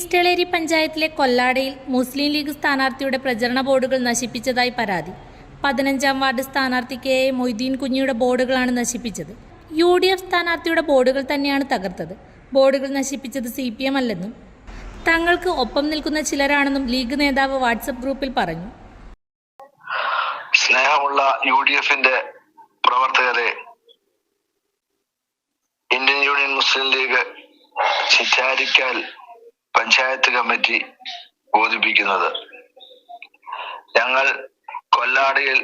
East Eleri പഞ്ചായത്തിലെ കൊല്ലാടയിൽ മുസ്ലിം league സ്ഥാനാർത്ഥിയുടെ പ്രചരണ ബോർഡുകൾ നശിപ്പിച്ചതായി പരാതി. പതിനഞ്ചാം വാർഡ് സ്ഥാനാർത്ഥി കെ എ മൊയ്തീൻ കുഞ്ഞിയുടെ ബോർഡുകളാണ് നശിപ്പിച്ചത്. യു ഡി എഫ് സ്ഥാനാർത്ഥിയുടെ ബോർഡുകൾ തന്നെയാണ് തകർത്തത്. ബോർഡുകൾ നശിപ്പിച്ചത് സി പി എം അല്ലെന്നും തങ്ങൾക്ക് ഒപ്പം നിൽക്കുന്ന ചിലരാണെന്നും ലീഗ് നേതാവ് വാട്സപ്പ് ഗ്രൂപ്പിൽ പറഞ്ഞു. സ്നേഹമുള്ള യു ഡി എഫിന്റെ പ്രവർത്തകരെ Indian Union Muslim League Chittarikkal panchayat committee ബോധിപ്പിക്കുന്നത്. ഞങ്ങൾ കൊല്ലാടിയിൽ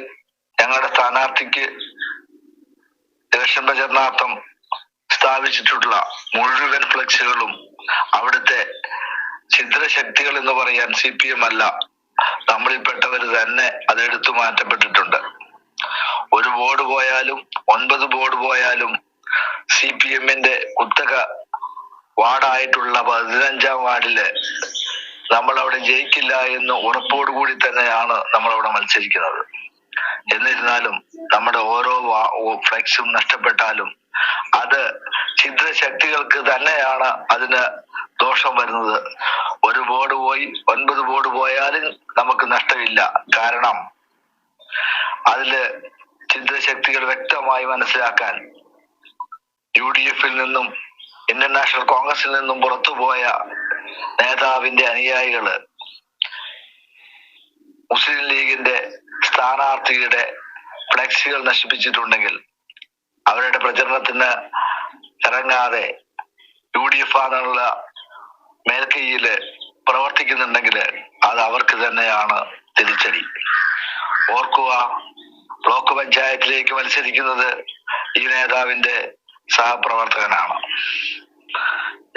ഞങ്ങളുടെ സ്ഥാനാർത്ഥിക്ക് ഇലക്ഷൻ പ്രചരണാർത്ഥം സ്ഥാപിച്ചിട്ടുള്ള മുഴുവൻ ഫ്ലക്സുകളും അവിടുത്തെ ഛിദ്രശക്തികൾ എന്ന് പറയാൻ സി പി എം അല്ല നമ്മളിൽപ്പെട്ടവർ തന്നെ അത് എടുത്തു മാറ്റപ്പെട്ടിട്ടുണ്ട്. ഒരു ബോർഡ് പോയാലും ഒൻപത് ബോർഡ് പോയാലും സി പി എമ്മിന്റെ വാർഡായിട്ടുള്ള പതിനഞ്ചാം വാർഡിൽ നമ്മൾ അവിടെ ജയിക്കില്ല എന്ന് ഉറപ്പോടുകൂടി തന്നെയാണ് നമ്മൾ അവിടെ മത്സരിക്കുന്നത്. എന്നിരുന്നാലും നമ്മുടെ ഓരോ ഫ്ലെക്സും നഷ്ടപ്പെട്ടാലും അത് ഛിദ്രശക്തികൾക്ക് തന്നെയാണ് അതിന് ദോഷം വരുന്നത്. ഒരു ബോർഡ് പോയി ഒൻപത് ബോർഡ് പോയാലും നമുക്ക് നഷ്ടമില്ല. കാരണം അതിൽ ഛിദ്രശക്തികൾ വ്യക്തമായി മനസ്സിലാക്കാൻ യു ഡി എഫിൽ നിന്നും ഇന്ത്യൻ നാഷണൽ കോൺഗ്രസിൽ നിന്നും പുറത്തുപോയ നേതാവിന്റെ അനുയായികൾ മുസ്ലിം ലീഗിന്റെ സ്ഥാനാർത്ഥിയുടെ ഫ്ലെക്സുകൾ നശിപ്പിച്ചിട്ടുണ്ടെങ്കിൽ അവരുടെ പ്രചരണത്തിന് ഇറങ്ങാതെ യു ഡി എഫ് ആണെന്നുള്ള മേൽക്കൈയിൽ പ്രവർത്തിക്കുന്നുണ്ടെങ്കിൽ അത് അവർക്ക് തന്നെയാണ് തിരിച്ചടി. ഓർക്കുക ബ്ലോക്ക് പഞ്ചായത്തിലേക്ക് മത്സരിക്കുന്നത് ഈ നേതാവിന്റെ സഹപ്രവർത്തകനാണ്.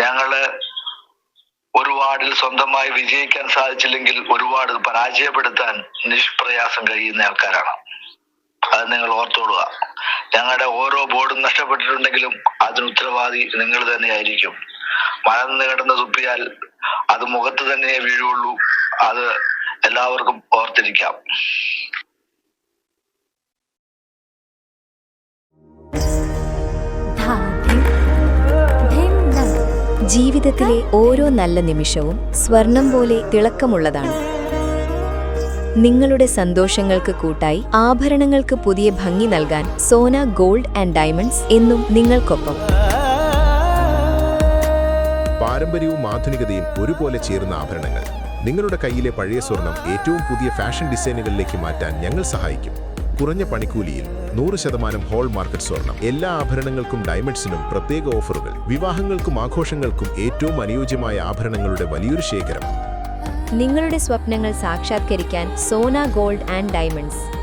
ഞങ്ങൾ ഒരു വാർഡിൽ സ്വന്തമായി വിജയിക്കാൻ സാധിച്ചില്ലെങ്കിൽ ഒരു വാർഡ് പരാജയപ്പെടുത്താൻ നിഷ്പ്രയാസം കഴിയുന്ന ആൾക്കാരാണ്. അത് നിങ്ങൾ ഓർത്തോളുക ഞങ്ങളുടെ ഓരോ ബോർഡും നഷ്ടപ്പെട്ടിട്ടുണ്ടെങ്കിലും അതിന് ഉത്തരവാദി നിങ്ങൾ തന്നെയായിരിക്കും. നിന്ന് കിടന്ന് തുപ്പിയാൽ അത് മുഖത്ത് തന്നെ വീഴുള്ളൂ അത് എല്ലാവർക്കും ഓർത്തിരിക്കാം. ജീവിതത്തിലെ ഓരോ നല്ല നിമിഷവും സ്വർണം പോലെ തിളക്കമുള്ളതാണ്. നിങ്ങളുടെ സന്തോഷങ്ങൾക്ക് കൂട്ടായി ആഭരണങ്ങൾക്ക് പുതിയ ഭംഗി നൽകാൻ സോന ഗോൾഡ് ആൻഡ് ഡയമണ്ട്സ് എന്നും നിങ്ങൾക്കൊപ്പം. പാരമ്പര്യവും ആധുനികതയും ഒരുപോലെ ചേർന്ന ആഭരണങ്ങൾ നിങ്ങളുടെ കയ്യിലെ പഴയ സ്വർണം ഏറ്റവും പുതിയ ഫാഷൻ ഡിസൈനുകളിലേക്ക് മാറ്റാൻ ഞങ്ങൾ സഹായിക്കും. കുറഞ്ഞ പണിക്കൂലിയിൽ നൂറ് ശതമാനം ഹോൾ മാർക്കറ്റ് സ്വർണം. എല്ലാ ആഭരണങ്ങൾക്കും ഡയമണ്ട്സിനും പ്രത്യേക ഓഫറുകൾ. വിവാഹങ്ങൾക്കും ആഘോഷങ്ങൾക്കും ഏറ്റവും അനുയോജ്യമായ ആഭരണങ്ങളുടെ വലിയൊരു ശേഖരം. നിങ്ങളുടെ സ്വപ്നങ്ങൾ സാക്ഷാത്കരിക്കാൻ സോന ഗോൾഡ് ആൻഡ് ഡയമണ്ട്സ്.